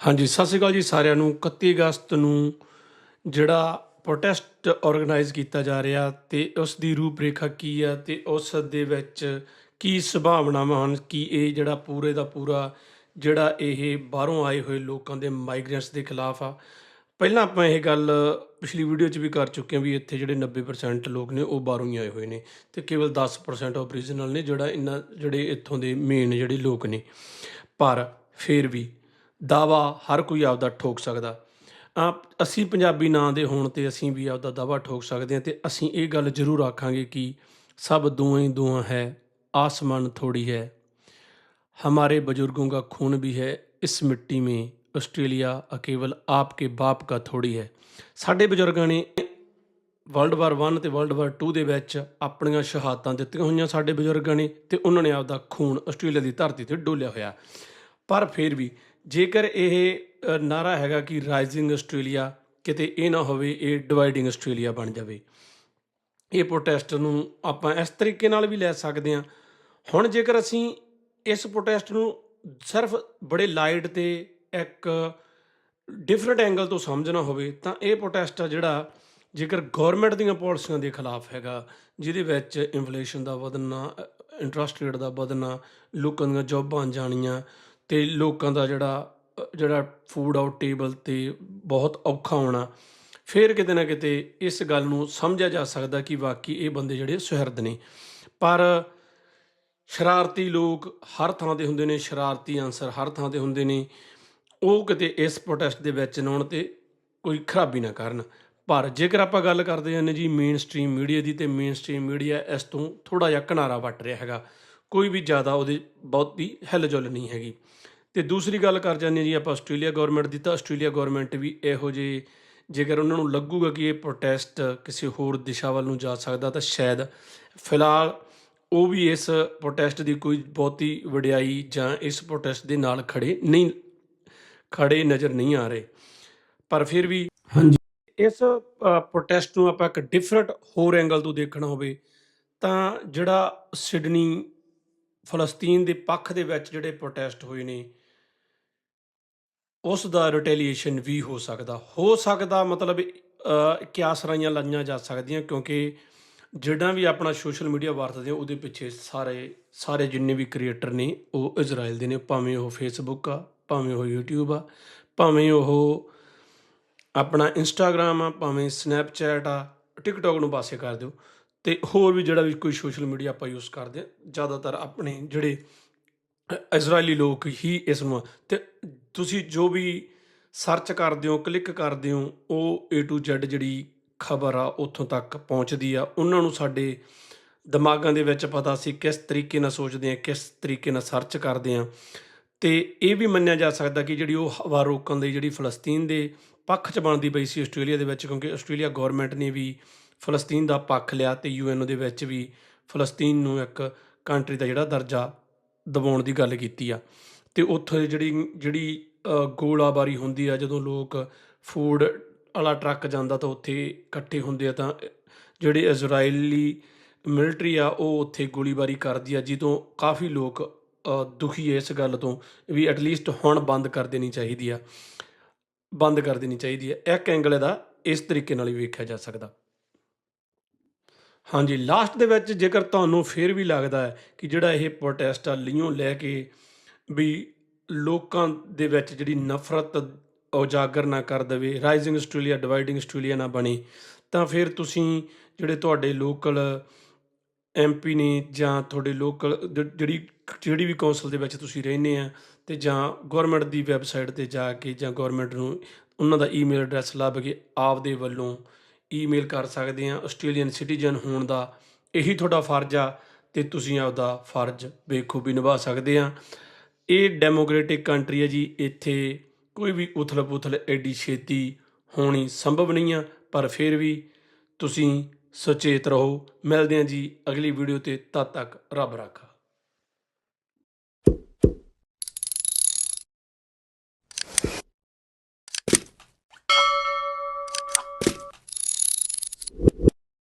ਹਾਂਜੀ, ਸਤਿ ਸ਼੍ਰੀ ਅਕਾਲ ਜੀ ਸਾਰਿਆਂ ਨੂੰ। 31 ਅਗਸਤ ਨੂੰ ਜਿਹੜਾ ਪ੍ਰੋਟੈਸਟ ਆਰਗੇਨਾਈਜ਼ ਕੀਤਾ ਜਾ ਰਿਹਾ ਤੇ ਉਸ ਦੀ ਰੂਪਰੇਖਾ ਕੀ ਆ ਤੇ ਉਸ ਦੇ ਵਿੱਚ ਕੀ ਸੰਭਾਵਨਾਵਾਂ ਹਨ, ਕਿ ਇਹ ਜਿਹੜਾ ਪੂਰੇ ਦਾ ਪੂਰਾ ਜਿਹੜਾ ਇਹ ਬਾਹਰੋਂ ਆਏ ਹੋਏ ਲੋਕਾਂ ਦੇ ਮਾਈਗ੍ਰੈਂਟਸ ਦੇ ਖਿਲਾਫ ਆ। ਪਹਿਲਾਂ ਆਪਾਂ ਇਹ ਗੱਲ ਪਿਛਲੀ ਵੀਡੀਓ 'ਚ ਵੀ ਕਰ ਚੁੱਕੇ ਹਾਂ ਵੀ ਇੱਥੇ ਜਿਹੜੇ 90% ਲੋਕ ਨੇ, ਉਹ ਬਾਹਰੋਂ ਹੀ ਆਏ ਹੋਏ ਨੇ ਤੇ ਕੇਵਲ 10% ਓਰੀਜਨਲ ਨੇ ਜਿਹੜਾ ਇਹਨਾਂ, ਜਿਹੜੇ ਇੱਥੋਂ ਦੇ ਮੇਨ ਜਿਹੜੇ ਲੋਕ ਨੇ। ਪਰ ਫਿਰ ਵੀ ਦਾਵਾ ਹਰ ਕੋਈ ਆਪਦਾ ਠੋਕ ਸਕਦਾ ਆ ਅਸੀਂ ਪੰਜਾਬੀ ਨਾਂ ਦੇ ਹੋਣ ਤੇ ਅਸੀਂ ਵੀ ਆਪਦਾ ਦਾਵਾ ਠੋਕ ਸਕਦੇ ਹਾਂ ਤੇ ਅਸੀਂ ਇਹ ਗੱਲ ਜ਼ਰੂਰ ਆਖਾਂਗੇ ਕਿ सब दुआएं दुआ है आसमान थोड़ी है हमारे बुजुर्गों का खून भी है इस मिट्टी में ਆਸਟ੍ਰੇਲੀਆ ਕੇਵਲ ਆਪਕੇ ਬਾਪ ਦਾ ਥੋੜੀ ਹੈ ਸਾਡੇ ਬਜ਼ੁਰਗਾਂ ਨੇ ਵਰਲਡ ਵਾਰ 1 ਤੇ ਵਰਲਡ ਵਾਰ 2 ਦੇ ਵਿੱਚ ਆਪਣੀਆਂ ਸ਼ਹਾਦਤਾਂ ਦਿੱਤੀਆਂ ਹੋਈਆਂ ਸਾਡੇ ਬਜ਼ੁਰਗਾਂ ਨੇ ਤੇ ਉਹਨਾਂ ਨੇ ਆਪਦਾ ਖੂਨ ਆਸਟ੍ਰੇਲੀਆ ਦੀ ਧਰਤੀ ਤੇ ਡੋਲਿਆ ਹੋਇਆ ਪਰ ਫਿਰ ਵੀ ਜੇਕਰ ਇਹ ਅ, ਨਾਰਾ ਹੈਗਾ ਕਿ ਰਾਈਜ਼ਿੰਗ ਆਸਟ੍ਰੇਲੀਆ ਕਿਤੇ ਇਹ ਨਾ ਹੋਵੇ ਇਹ ਡਿਵਾਈਡਿੰਗ ਆਸਟ੍ਰੇਲੀਆ ਬਣ ਜਾਵੇ। ਇਹ ਪ੍ਰੋਟੈਸਟ ਨੂੰ ਆਪਾਂ ਇਸ ਤਰੀਕੇ ਨਾਲ ਵੀ ਲੈ ਸਕਦੇ ਹਾਂ। ਹੁਣ ਜੇਕਰ ਅਸੀਂ ਇਸ ਪ੍ਰੋਟੈਸਟ ਨੂੰ ਸਿਰਫ ਬੜੇ ਲਾਈਟ ਤੇ ਇੱਕ ਡਿਫਰੈਂਟ ਐਂਗਲ ਤੋਂ ਸਮਝਣਾ ਹੋਵੇ ਤਾਂ ਇਹ ਪ੍ਰੋਟੈਸਟ ਆ ਜਿਹੜਾ ਜੇਕਰ ਗਵਰਨਮੈਂਟ ਦੀਆਂ ਪਾਲਿਸੀਆਂ ਦੇ ਖਿਲਾਫ ਹੈਗਾ ਜਿਹਦੇ ਵਿੱਚ ਇਨਫਲੇਸ਼ਨ ਦਾ ਵਧਣਾ ਇੰਟਰਸਟ ਰੇਟ ਦਾ ਵਧਣਾ ਲੋਕਾਂ ਦੀਆਂ ਜੌਬਾਂ ਜਾਣੀਆਂ ਅਤੇ ਲੋਕਾਂ ਦਾ ਜਿਹੜਾ ਜਿਹੜਾ ਫੂਡ ਆਊਟ ਟੇਬਲ ਤੇ ਬਹੁਤ ਔਖਾ ਹੋਣਾ। ਫਿਰ ਕਿਤੇ ਨਾ ਕਿਤੇ ਇਸ ਗੱਲ ਨੂੰ ਸਮਝਿਆ ਜਾ ਸਕਦਾ ਕਿ ਵਾਕਈ ਇਹ ਬੰਦੇ ਜਿਹੜੇ ਸੁਹਿਰਦ ਨੇ। ਪਰ ਸ਼ਰਾਰਤੀ ਲੋਕ ਹਰ ਥਾਂ ਤੇ ਹੁੰਦੇ ਨੇ, ਸ਼ਰਾਰਤੀ ਆਨਸਰ ਹਰ ਥਾਂ ਤੇ ਹੁੰਦੇ ਨੇ। ਉਹ ਕਿਤੇ ਇਸ ਪ੍ਰੋਟੈਸਟ ਦੇ ਵਿੱਚ ਨਾ ਤੇ ਕੋਈ ਖਰਾਬੀ ਨਾ ਕਰਨ। ਪਰ ਜੇਕਰ ਆਪਾਂ ਗੱਲ ਕਰਦੇ ਹਾਂ ਜੀ ਮੇਨ ਸਟ੍ਰੀਮ ਮੀਡੀਆ ਦੀ, ਤੇ ਮੇਨ ਸਟ੍ਰੀਮ ਮੀਡੀਆ ਇਸ ਤੋਂ ਥੋੜਾ ਜਿਹਾ ਕਿਨਾਰਾ ਵੱਟ ਰਿਹਾ ਹੈਗਾ। ਕੋਈ ਵੀ ਜ਼ਿਆਦਾ ਉਹਦੇ ਬਹੁਤੀ ਹਿਲਜੁਲ ਨਹੀਂ ਹੈਗੀ। ਤੇ ਦੂਸਰੀ ਗੱਲ ਕਰ ਜਾਂਦੇ ਜੀ ਆਪਾਂ ਆਸਟ੍ਰੇਲੀਆ ਗਵਰਨਮੈਂਟ ਦੀ ਤਾਂ ਆਸਟ੍ਰੇਲੀਆ ਗਵਰਨਮੈਂਟ ਵੀ ਇਹੋ ਜਿਹੇ ਜੇਕਰ ਉਹਨਾਂ ਨੂੰ ਲੱਗੂਗਾ ਕਿ ਇਹ ਪ੍ਰੋਟੈਸਟ ਕਿਸੇ ਹੋਰ ਦਿਸ਼ਾ ਵੱਲ ਨੂੰ ਜਾ ਸਕਦਾ ਤਾਂ ਸ਼ਾਇਦ ਫਿਲਹਾਲ ਉਹ ਵੀ ਇਸ ਪ੍ਰੋਟੈਸਟ ਦੀ ਕੋਈ ਬਹੁਤੀ ਵਡਿਆਈ ਜਾਂ ਇਸ ਪ੍ਰੋਟੈਸਟ ਦੇ ਨਾਲ ਖੜੇ ਨਹੀਂ ਖੜੇ ਨਜ਼ਰ ਨਹੀਂ ਆ ਰਹੇ। ਪਰ ਫਿਰ ਵੀ ਹਾਂਜੀ। ਇਸ ਪ੍ਰੋਟੈਸਟ ਨੂੰ ਆਪਾਂ ਇੱਕ ਡਿਫਰੈਂਟ ਹੋਰ ਐਂਗਲ ਤੋਂ ਦੇਖਣਾ ਹੋਵੇ ਤਾਂ ਜਿਹੜਾ ਸਿਡਨੀ ਫਲਸਤੀਨ ਦੇ ਪੱਖ ਦੇ ਵਿੱਚ ਜਿਹੜੇ ਪ੍ਰੋਟੈਸਟ ਹੋਏ ਨੇ, ਉਸ ਦਾ ਰਿਟੈਲੀਏਸ਼ਨ ਵੀ ਹੋ ਸਕਦਾ। ਹੋ ਸਕਦਾ ਮਤਲਬ ਕਿਆਸਰਾਈਆਂ ਲਾਈਆਂ ਜਾ ਸਕਦੀਆਂ ਕਿਉਂਕਿ ਜਿਹੜਾ ਵੀ ਆਪਣਾ ਸੋਸ਼ਲ ਮੀਡੀਆ ਵਰਤਦੇ ਆ, ਉਹਦੇ ਪਿੱਛੇ ਸਾਰੇ ਸਾਰੇ ਜਿੰਨੇ ਵੀ ਕ੍ਰੀਏਟਰ ਨੇ, ਉਹ ਇਜ਼ਰਾਈਲ ਦੇ ਨੇ। ਭਾਵੇਂ ਉਹ ਫੇਸਬੁੱਕ ਆ, ਭਾਵੇਂ ਉਹ YouTube ਆ, ਭਾਵੇਂ ਉਹ ਆਪਣਾ ਇੰਸਟਾਗ੍ਰam ਆ, ਭਾਵੇਂ ਸਨੈਪਚੈਟ ਆ ਟਿਕਟੌਕ ਨੂੰ ਪਾਸੇ ਕਰ ਦਿਓ ਤੇ ਹੋਰ ਵੀ ਜਿਹੜਾ ਵੀ ਕੋਈ ਸੋਸ਼ਲ ਮੀਡੀਆ ਆਪਾਂ ਯੂਜ਼ ਕਰਦੇ ਆ ਜ਼ਿਆਦਾਤਰ ਆਪਣੇ ਜਿਹੜੇ ਇਜ਼ਰਾਈਲੀ ਲੋਕ ਹੀ ਇਸ ਨੂੰ ਤੇ ਤੁਸੀਂ ਜੋ ਵੀ ਸਰਚ ਕਰਦੇ ਹੋ ਕਲਿੱਕ ਕਰਦੇ ਹੋ, ਉਹ A to Z ਜਿਹੜੀ ਖਬਰ ਆ ਉੱਥੋਂ ਤੱਕ ਪਹੁੰਚਦੀ ਆ। ਉਹਨਾਂ ਨੂੰ ਸਾਡੇ ਦਿਮਾਗਾਂ ਦੇ ਵਿੱਚ ਪਤਾ ਸੀ ਕਿਸ ਤਰੀਕੇ ਨਾਲ ਸੋਚਦੇ ਆ, ਕਿਸ ਤਰੀਕੇ ਨਾਲ ਸਰਚ ਕਰਦੇ ਆ। ਤੇ ਇਹ ਵੀ ਮੰਨਿਆ ਜਾ ਸਕਦਾ ਕਿ ਜਿਹੜੀ ਉਹ ਹਵਾ ਰੋਕਣ ਦੀ ਜਿਹੜੀ ਫਲਸਤੀਨ ਦੇ ਪੱਖ 'ਚ ਬਣਦੀ ਪਈ ਸੀ ਆਸਟ੍ਰੇਲੀਆ ਦੇ ਵਿੱਚ, ਕਿਉਂਕਿ ਆਸਟ੍ਰੇਲੀਆ ਗਵਰਨਮੈਂਟ ਨੇ ਵੀ ਫਲਸਤੀਨ ਦਾ ਪੱਖ ਲਿਆ ਤੇ ਯੂਐਨ ਦੇ ਵਿੱਚ ਵੀ ਫਲਸਤੀਨ ਨੂੰ ਇੱਕ ਕੰਟਰੀ ਦਾ ਜਿਹੜਾ ਦਰਜਾ ਦਿਵਾਉਣ ਦੀ ਗੱਲ ਕੀਤੀ ਆ। ਤੇ ਉੱਥੇ ਜਿਹੜੀ ਜਿਹੜੀ ਗੋਲਾਬਾਰੀ ਹੁੰਦੀ ਆ, ਜਦੋਂ ਲੋਕ ਫੂਡ ਵਾਲਾ ਟਰੱਕ ਜਾਂਦਾ ਤਾਂ ਉੱਥੇ ਇਕੱਠੇ ਹੁੰਦੇ ਆ ਤਾਂ ਜਿਹੜੇ ਇਜ਼ਰਾਈਲੀ ਮਿਲਟਰੀ ਆ, ਉਹ ਉੱਥੇ ਗੋਲੀਬਾਰੀ ਕਰਦੀ ਆ ਜਦੋਂ ਕਾਫੀ ਲੋਕ ਦੁਖੀ ਐ ਇਸ ਗੱਲ ਤੋਂ ਵੀ ਐਟਲੀਸਟ ਹੁਣ ਬੰਦ ਕਰ ਦੇਣੀ ਚਾਹੀਦੀ ਆ। ਬੰਦ ਕਰ ਦੇਣੀ ਚਾਹੀਦੀ ਹੈ ਇੱਕ ਐਂਗਲ ਇਹਦਾ ਇਸ ਤਰੀਕੇ ਨਾਲ ਹੀ ਵੇਖਿਆ ਜਾ ਸਕਦਾ। ਹਾਂਜੀ ਲਾਸਟ ਦੇ ਵਿੱਚ ਜੇਕਰ ਤੁਹਾਨੂੰ ਫਿਰ ਵੀ ਲੱਗਦਾ ਹੈ ਕਿ ਜਿਹੜਾ ਇਹ ਪ੍ਰੋਟੈਸਟ ਆ ਲਿਓ ਲੈ ਕੇ ਵੀ ਲੋਕਾਂ ਦੇ ਵਿੱਚ ਜਿਹੜੀ ਨਫ਼ਰਤ ਉਜਾਗਰ ਨਾ ਕਰ ਦੇਵੇ ਰਾਈਜ਼ਿੰਗ ਆਸਟ੍ਰੇਲੀਆ ਡਿਵਾਈਡਿੰਗ ਆਸਟ੍ਰੇਲੀਆ ਨਾ ਬਣੇ, ਤਾਂ ਫਿਰ ਤੁਸੀਂ ਜਿਹੜੇ ਤੁਹਾਡੇ ਲੋਕਲ ਐਮਪੀ ਨੇ ਜਾਂ ਤੁਹਾਡੇ ਲੋਕਲ ਜਿਹੜੀ ਜਿਹੜੀ ਵੀ ਕੌਂਸਲ ਦੇ ਵਿੱਚ ਤੁਸੀਂ ਰਹਿੰਦੇ ਆ ਤੇ ਜਾਂ ਗਵਰਨਮੈਂਟ ਦੀ ਵੈਬਸਾਈਟ ਤੇ ਜਾ ਕੇ ਜਾਂ ਗਵਰਨਮੈਂਟ ਨੂੰ ਉਹਨਾਂ ਦਾ ਈਮੇਲ ਐਡਰੈਸ ਲੱਭ ਕੇ ਆਪਦੇ ਵੱਲੋਂ ਈਮੇਲ ਕਰ ਸਕਦੇ ਆ ਆਸਟ੍ਰੇਲੀਅਨ ਸਿਟੀਜ਼ਨ ਹੋਣ ਦਾ ਇਹੀ ਤੁਹਾਡਾ ਫਰਜ਼ ਆ ਤੇ ਤੁਸੀਂ ਆਪਦਾ ਫਰਜ਼ ਬੇਖੂਬੀ ਨਿਭਾ ਸਕਦੇ ਆ ਇਹ ਡੈਮੋਕ੍ਰੈਟਿਕ ਕੰਟਰੀ ਹੈ ਜੀ, ਇੱਥੇ ਕੋਈ ਵੀ ਉਥਲ ਪੁਥਲ ਐਡੀ ਛੇਤੀ ਹੋਣੀ ਸੰਭਵ ਨਹੀਂ ਆ, ਪਰ ਫਿਰ ਵੀ ਤੁਸੀਂ ਸੁਚੇਤ ਰਹੋ। ਮਿਲਦੇ ਹਾਂ ਜੀ ਅਗਲੀ ਵੀਡੀਓ ਤੇ, ਤਦ ਤੱਕ ਰੱਬ ਰਾਖਾ।